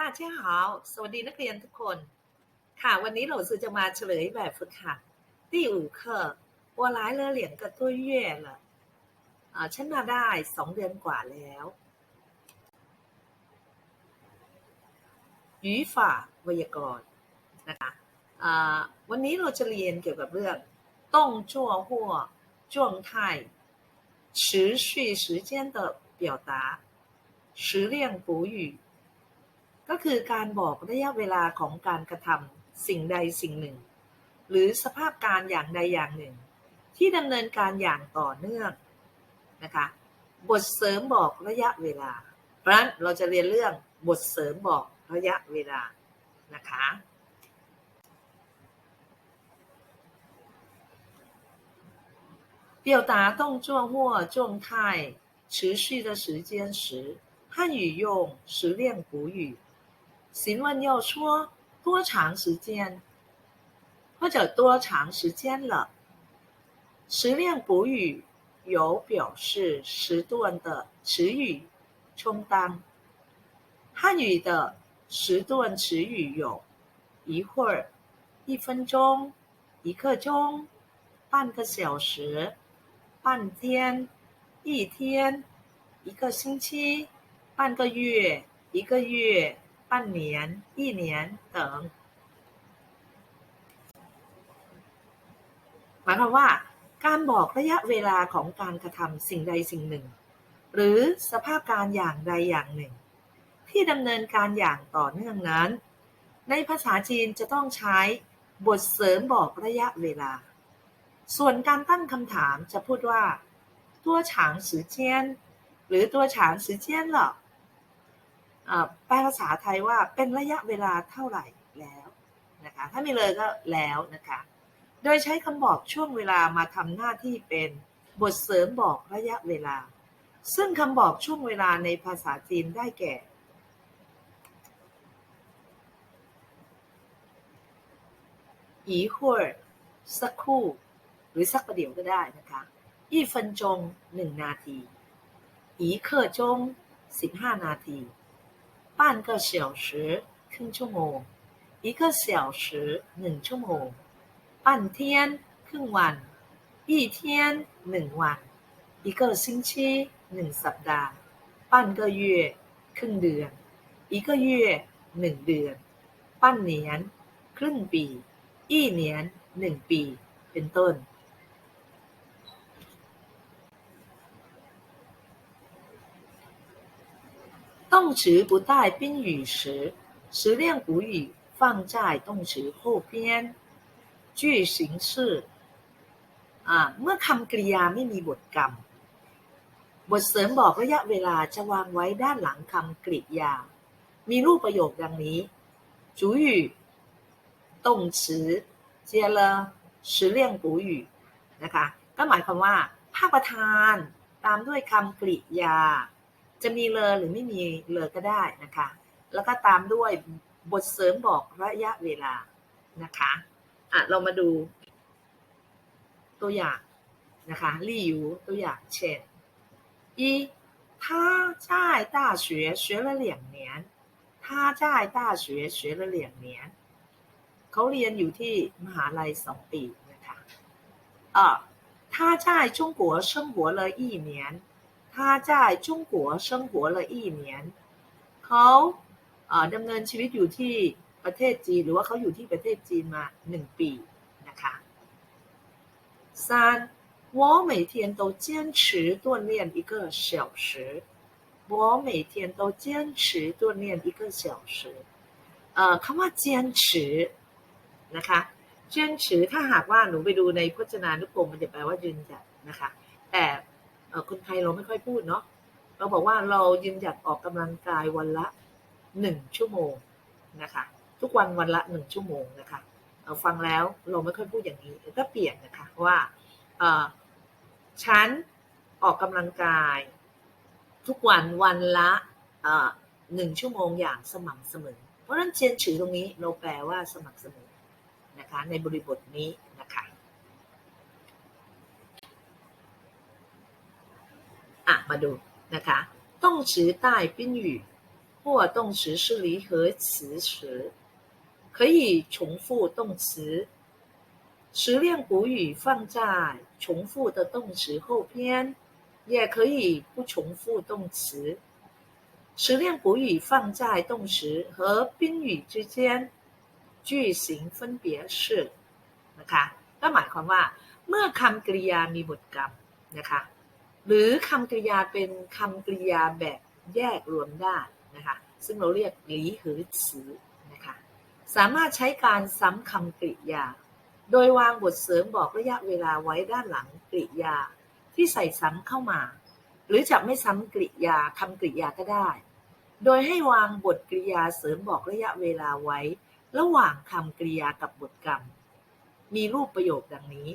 大家好สวัสดีนักเรียนทุกคน ค่ะ วันนี้เราจะมาเฉลยแบบฝึกหัด第五课我来了两个多月了อ่าฉันมาได้สองเดือนกว่าแล้ว语法ไวยากรณ์นะคะอ่าวันนี้เราจะเรียนเกี่ยวกับเรื่อง动作或状态持续时间的表达时量补语 ก็คือการบอกระยะเวลาของการกระทำสิ่งใดสิ่งหนึ่ง หรือสภาพการอย่างใดอย่างหนึ่ง ที่ดำเนินการอย่างต่อเนื่องนะคะบทเสริมบอกระยะเวลา เพราะฉะนั้นเราจะเรียนเรื่องบทเสริมบอกระยะเวลานะคะ表达动作或状态持续的时间时，汉语用时练补语。 询问要说多长时间，或者多长时间了。时量补语有表示时段的词语充当。汉语的时段词语有一会儿、一分钟、一刻钟、半个小时、半天、一天、一个星期、半个月、一个月。半年、一年等หมายความว่า การบอกระยะเวลาของการกระทำสิ่งใดสิ่งหนึ่ง หรือสภาพการอย่างใดอย่างหนึ่ง ที่ดำเนินการอย่างต่อเนื่องนั้น ในภาษาจีนจะต้องใช้บทเสริมบอกระยะเวลา ส่วนการตั้งคำถามจะพูดว่าตัวฉาง时间หรือตัวฉาง时间了 แปลภาษาไทยว่าเป็นระยะเวลาเท่าไหร่แล้วนะคะถ้ามีเลยก็แล้วนะคะ โดยใช้คำบอกช่วงเวลามาทำหน้าที่เป็นบทเสริมบอกระยะเวลา ซึ่งคำบอกช่วงเวลาในภาษาจีนได้แก่ อีหัวสักครู่ หรือสักประเดี๋ยวก็ได้นะคะอีฟันจงหนึ่งนาที อีเคอจงสิบห้านาที 半个小时ครึ่งชั่วโมง一个小时หนึ่งชั่วโมง半天ครึ่งวัน一天หนึ่งวัน一个星期หนึ่งสัปดาห์半个月ครึ่งเดือน一个月หนึ่งเดือน半年ครึ่งปี一年หนึ่งปี เป็นต้น 动词不带宾语时，时练补语放在动词后边。句型是อ่าเมื่อคำกริยาไม่มีบทกรรม บทเสริมบอกระยะเวลาจะวางไว้ด้านหลังคำกริยา มีรูปประโยคดังนี้主语动词接了时练补语นะคะก็หมายความว่า ภาคประธานตามด้วยคำกริยา จะมีเลอหรือไม่มีเลอก็ได้นะคะ แล้วก็ตามด้วยบทเสริมบอกระยะเวลานะคะอ่ะเรามาดูตัวอย่างนะคะ例如ตัวอย่างเช่น一他在大学学了两年他在大学学了两年เขาเรียนอยู่ที่มหาลัยสองปีนะคะอ่า他在中国生活了一年 他在中国生活了一年เขาดำเนินชีวิตอยู่ที่ประเทศจีนหรือว่าเขาอยู่ที่ประเทศจีนมาหนึ่งปีนะคะ三我每天都坚持锻炼一个小时我每天都坚持锻炼一个小时เอ่อคำว่า坚持นะคะ坚持ถ้าหากว่าหนูไปดูในพจนานุกรมมันจะแปลว่ายืนหยัดนะคะแต่ คนไทยเราไม่ค่อยพูดเนาะเราบอกว่าเรายืนหยัดออกกำลังกายวันละหนึ่งชั่วโมงนะคะทุกวันวันละหนึ่งชั่วโมงนะคะเราฟังแล้วเราไม่ค่อยพูดอย่างนี้ก็เปลี่ยนนะคะว่าฉันออกกำลังกาย ทุกวันวันละหนึ่งชั่วโมงอย่างสม่ำเสมอ เพราะฉะนั้นเชียนฉือตรงนี้เราแปลว่าสม่ำเสมอนะคะในบริบทนี้ อ่ะมาดูนะคะต้อง词带宾语或 或动词是离合词时，可以重复动词。时练补语放在重复的动词后边，也可以不重复动词。时练补语放在动词和宾语之间，句型分别是นะคะก็หมายความว่า เมื่อคำกริยามีบทกรรมนะคะ หรือคำกริยาเป็นคำกริยาแบบแยกรวมได้นะคะซึ่งเราเรียกหลีหือฉือนะคะสามารถใช้การซ้ำคำกริยา โดยวางบทเสริมบอกระยะเวลาไว้ด้านหลังกริยา ที่ใส่ซ้ำเข้ามา หรือจะไม่ซ้ำกริยาคำกริยาก็ได้ โดยให้วางบทกริยาเสริมบอกระยะเวลาไว้ ระหว่างคำกริยากับบทกรรม มีรูปประโยคดังนี้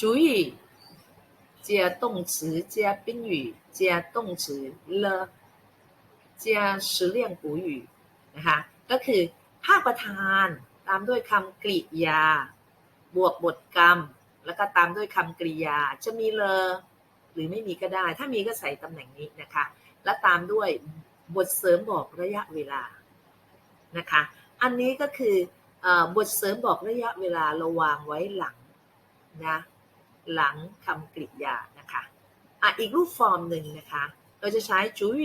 主语加动词加宾语加动词了加时练补语นะคะก็คือภาคประธานตามด้วยคำกริยา บวกบทกรรม แล้วก็ตามด้วยคำกริยา จะมีเลอหรือไม่มีก็ได้ ถ้ามีก็ใส่ตำแหน่งนี้นะคะ และตามด้วยบทเสริมบอกระยะเวลานะคะ อันนี้ก็คือบทเสริมบอกระยะเวลาเราวางไว้หลังนะ หลังคำกริยานะคะอ่ะอีกรูปฟอร์มหนึ่งนะคะ เราจะใช้主语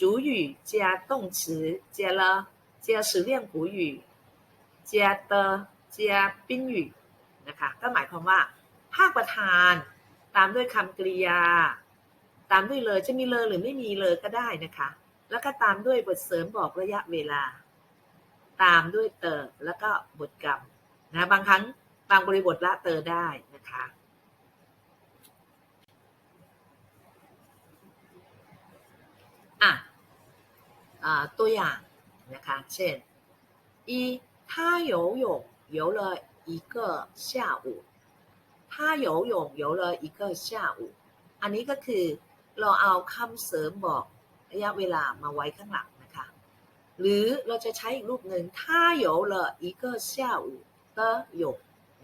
主语加动词加了加时练补语加的加宾语นะคะ ก็หมายความว่า ภาคประธาน ตามด้วยคำกริยา ตามด้วยเลยจะมีเลยหรือไม่มีเลยก็ได้นะคะ แล้วก็ตามด้วยบทเสริมบอกระยะเวลา ตามด้วยเตอแล้วก็บทกรรมนะบางครั้งบางบริบทละเตอได้นะคะ อ่ะตัวอย่างนะคะเช่น一他游泳游了一个下午他游泳游了一个下午อันนี้ก็คือเราเอาคำเสริมบอกระยะเวลามาไว้ข้างหลังนะคะ หรือเราจะใช้อีกรูปหนึ่ง他游了一个下午的泳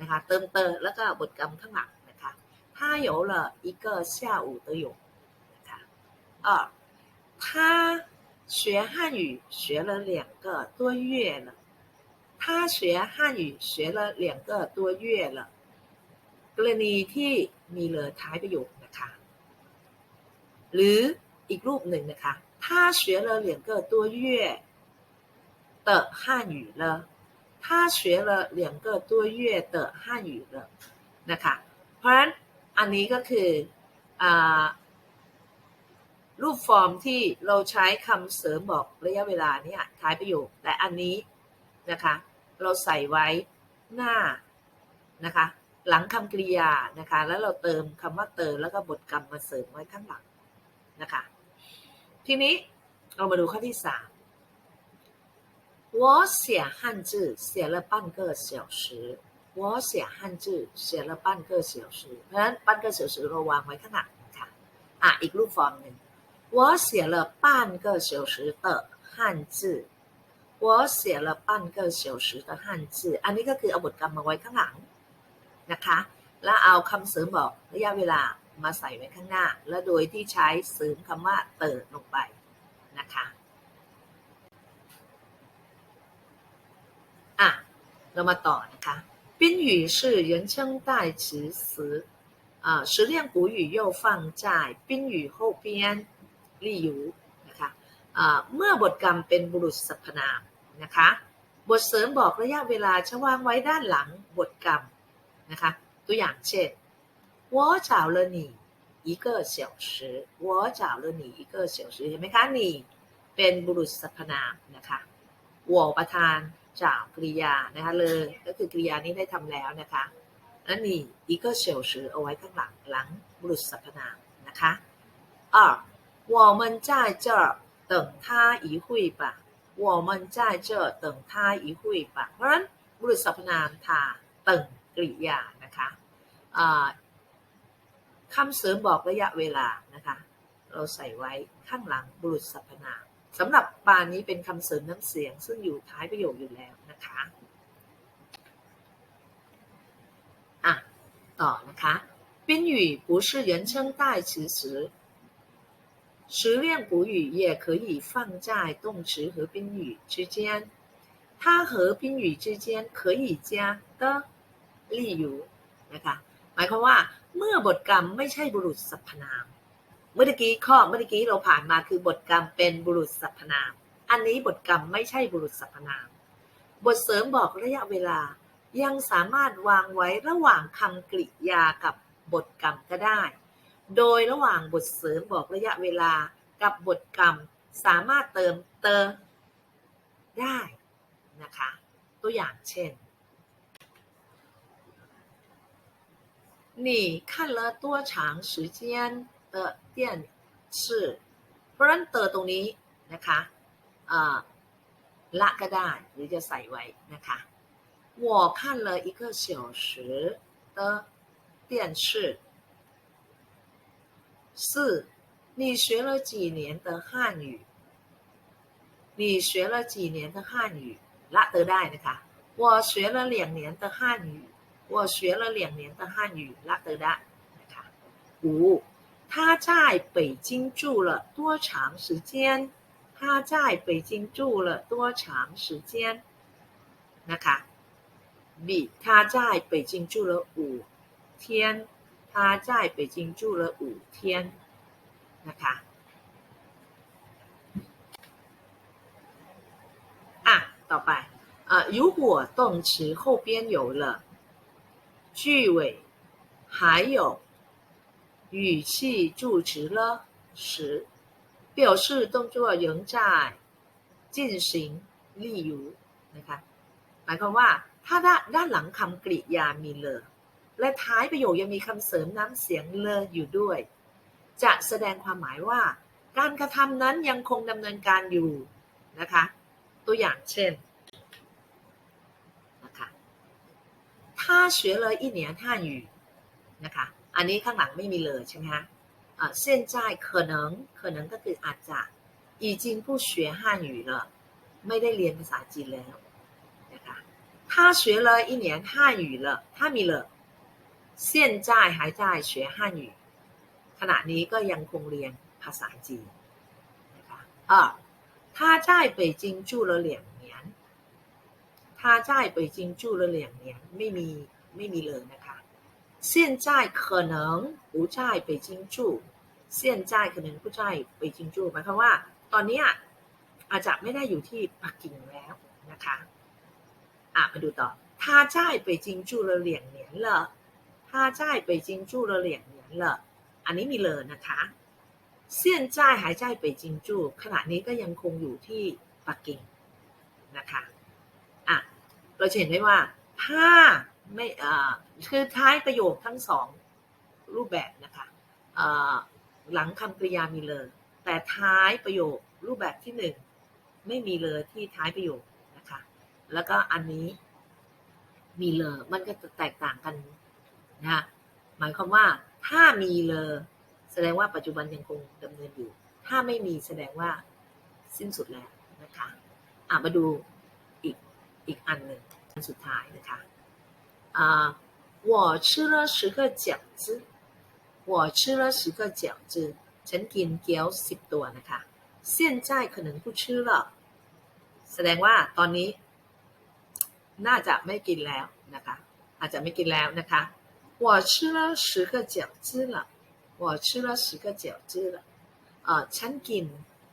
นะคะเติมเตอแล้วก็บทกรรมข้างหลังนะคะ他游了一个下午的泳นะคะ二 他学汉语学了两个多月了。他学汉语学了两个多月了กรณีที่มีเลยท้ายประโยคนะคะ หรืออีกรูปหนึ่งนะคะ他学了两个多月的汉语了他学了两个多月的汉语了นะคะ เพราะฉะนั้นอันนี้ก็คืออ่า รูปฟอร์มที่เราใช้คำเสริมบอกระยะเวลาเนี่ยท้ายประโยค แต่อันนี้นะคะ เราใส่ไว้หน้านะคะ หลังคำกริยานะคะ แล้วเราเติมคำว่าเติมแล้วก็บทกรรมมาเสริมไว้ข้างหลังนะคะ ทีนี้เรามาดูข้อที่สาม我写汉字写了半个小时我写汉字写了半个小时เพราะฉะนั้น半个小时เราวางไว้ข้างหลังค่ะอ่ะอีกรูปฟอร์มหนึ่ง 我写了半个小时的汉字我写了半个小时的汉字อันนี้ก็คือเอาบทกรรมมาไว้ข้างหลังนะคะ แล้วเอาคำเสริมบอกระยะเวลามาใส่ไว้ข้างหน้า และโดยที่ใช้เสริมคำว่าเติมลงไปนะคะอ่ะเรามาต่อนะคะ宾语是人称代词时啊时练补语又放在宾语后边 ลี่ยูนะคะเมื่อบทกรรมเป็นบุรุษสรรพนามนะคะ บทเสริมบอกระยะเวลาจะวางไว้ด้านหลังบทกรรมนะคะ ตัวอย่างเช่น我找了你一个小时我找了你一个小时เห็นไหมคะ你เป็นบุรุษสรรพนามนะคะ我ประธานจากกริยานะคะเลยก็คือกริยานี้ได้ทำแล้วนะคะแล้วนี่อีกก็เฉียวสือเอาไว้ข้างหลังหลังบุรุษสรรพนามนะคะอ่า 我们在这儿等他一会吧我们在这等他一会吧เพราะฉะนั้นบุรุษสรรพนามทาเติ่งกริยานะคะคำเสริมบอกระยะเวลานะคะ เราใส่ไว้ข้างหลังบุรุษสรรพนามสำหรับปานนี้เป็นคำเสริมน้ำเสียง ซึ่งอยู่ท้ายประโยคอยู่แล้วนะคะอ่ะต่อนะคะ 宾语不是人称代词时， 时练补语也可以放在动词和宾语之间。它和宾语之间可以加的例如นะคะหมายความว่า เมื่อบทกรรมไม่ใช่บุรุษสรรพนาม เมื่อกี้ข้อเมื่อกี้เราผ่านมาคือบทกรรมเป็นบุรุษสรรพนาม อันนี้บทกรรมไม่ใช่บุรุษสรรพนาม บทเสริมบอกระยะเวลา ยังสามารถวางไว้ระหว่างคำกริยากับบทกรรมก็ได้ โดยระหว่างบทเสริมบอกระยะเวลากับบทกรรมสามารถเติมเตอได้นะคะ ตัวอย่างเช่น 你看了多长时间的电视เพราะฉะนั้นเตอตรงนี้นะคะละก็ได้หรือจะใส่ไว้นะคะ我看了一个小时的电视 四你学了几年的汉语你学了几年的汉语ละเตอได้นะคะ我学了两年的汉语我学了两年的汉语ละเตอได้นะคะ五他在北京住了多长时间他在北京住了多长时间นะคะ比他在北京住了五天 他在北京住了五天นะคะอ่ะต่อไป呃，如果动词后边有了句尾，还有语气助词了时，表示动作仍在进行。例如นะคะหมายความว่า ถ้าด้านด้านหลังคำกริยามีเลอ และท้ายประโยคยังมีคำเสริมน้ำเสียงเลออยู่ด้วย จะแสดงความหมายว่า การกระทำนั้นยังคงดำเนินการอยู่นะคะ ตัวอย่างเช่นนะคะ他学了一年汉语นะคะ อันนี้ข้างหลังไม่มีเลยใช่ไหมคะอ่า现在可能可能ก็คืออาจจะ已经不学汉语了ไม่ได้เรียนภาษาจีนแล้วนะคะ他学了一年汉语了他มี了 现在还在学汉语ขณะนี้ก็ยังคงเรียนภาษาจีนนะคะอ่า他在北京住了两年他在北京住了两年ไม่มีไม่มีเลยนะคะ现在可能不在北京住现在可能不在北京住หมายความว่า ตอนนี้อาจจะไม่ได้อยู่ที่ปักกิ่งแล้วนะคะอ่ะมาดูต่อ他在北京住了两年了 他在北京住了两年了อันนี้มีเลยนะคะ现在还在北京住ขณะนี้ก็ยังคงอยู่ที่ปักกิ่งนะคะอ่ะเราจะเห็นได้ว่า ถ้าไม่อ่าคือท้ายประโยคทั้งสองรูปแบบนะคะอ่าหลังคำกริยามีเลย แต่ท้ายประโยครูปแบบที่หนึ่งไม่มีเลยที่ท้ายประโยคนะคะ แล้วก็อันนี้มีเลยมันก็จะแตกต่างกัน นะคะหมายความว่าถ้ามีเลยแสดงว่าปัจจุบันยังคงดำเนินอยู่ ถ้าไม่มีแสดงว่าสิ้นสุดแล้วนะคะอ่ะมาดูอีกอีกอันหนึ่งอันสุดท้ายนะคะอ่า我吃了十个饺子我吃了十个饺子ฉันกินเกี๊ยวสิบตัวนะคะ现在可能不吃了แสดงว่าตอนนี้ น่าจะไม่กินแล้วนะคะ อาจจะไม่กินแล้วนะคะ 我吃了十个饺子了我吃了十个饺子了เอ่อฉันกิน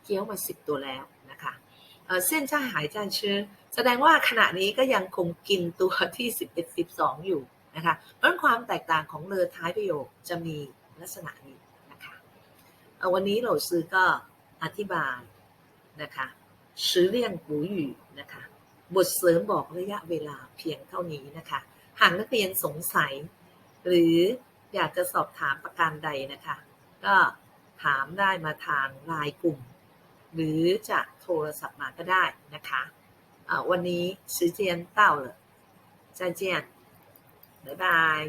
เกี๊ยวมาสิบตัวแล้วนะคะเอ่อเส้นช่หายจานชื่อแสดงว่าขณะนี้ก็ยังคงกินตัวที่สิบเอ็ดสิบสองอยู่นะคะเพราะความแตกต่างของเลอท้ายประโยคจะมีลักษณะนี้นะคะเอ่อวันนี้เราซื้อก็อธิบายนะคะ时练补语นะคะ บทเสริมบอกระยะเวลาเพียงเท่านี้นะคะ หากนักเรียนสงสัย หรืออยากจะสอบถามประการใดนะคะ ก็ถามได้มาทางไลน์กลุ่ม หรือจะโทรศัพท์มาก็ได้นะคะะวันนี้时间到了再见บ๊ายบาย